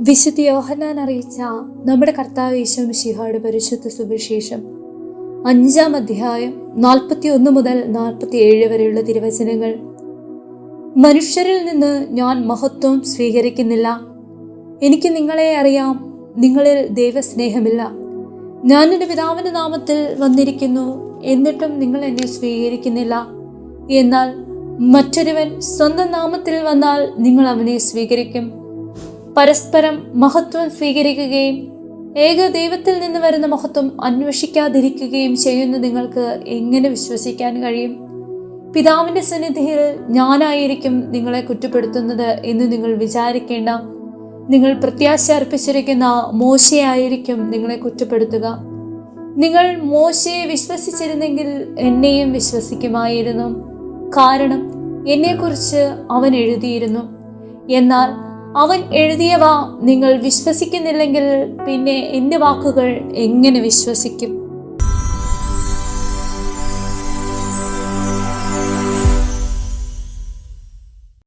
വിശുദ്ധ യോഹന്നാൻ അറിയിച്ച നമ്മുടെ കർത്താവ് യേശോ ഈശോമിശിഹായുടെ പരിശുദ്ധ സുവിശേഷം അഞ്ചാം അധ്യായം നാൽപ്പത്തി ഒന്ന് മുതൽ നാൽപ്പത്തി ഏഴ് വരെയുള്ള തിരുവചനങ്ങൾ. മനുഷ്യരിൽ നിന്ന് ഞാൻ മഹത്വം സ്വീകരിക്കുന്നില്ല. എനിക്ക് നിങ്ങളെ അറിയാം. നിങ്ങളിൽ ദൈവസ്നേഹമില്ല. ഞാൻ എന്റെ പിതാവിന്റെ നാമത്തിൽ വന്നിരിക്കുന്നു. എന്നിട്ടും നിങ്ങൾ എന്നെ സ്വീകരിക്കുന്നില്ല. എന്നാൽ മറ്റൊരുവൻ സ്വന്തം നാമത്തിൽ വന്നാൽ നിങ്ങൾ അവനെ സ്വീകരിക്കും. പരസ്പരം മഹത്വം സ്വീകരിക്കുകയും ഏക ദൈവത്തിൽ നിന്ന് വരുന്ന മഹത്വം അന്വേഷിക്കാതിരിക്കുകയും ചെയ്യുന്ന നിങ്ങൾക്ക് എങ്ങനെ വിശ്വസിക്കാൻ കഴിയും? പിതാവിന്റെ സന്നിധിയിൽ ഞാനായിരിക്കും നിങ്ങളെ കുറ്റപ്പെടുത്തുന്നത് എന്ന് നിങ്ങൾ വിചാരിക്കേണ്ട. നിങ്ങൾ പ്രത്യാശ അർപ്പിച്ചിരിക്കുന്ന മോശയായിരിക്കും നിങ്ങളെ കുറ്റപ്പെടുത്തുക. നിങ്ങൾ മോശയെ വിശ്വസിച്ചിരുന്നെങ്കിൽ എന്നെയും വിശ്വസിക്കുമായിരുന്നു. കാരണം എന്നെക്കുറിച്ച് അവൻ എഴുതിയിരുന്നു. എന്നാൽ അവൻ എഴുതിയവ നിങ്ങൾ വിശ്വസിക്കുന്നില്ലെങ്കിൽ പിന്നെ എന്റെ വാക്കുകൾ എങ്ങനെ വിശ്വസിക്കും?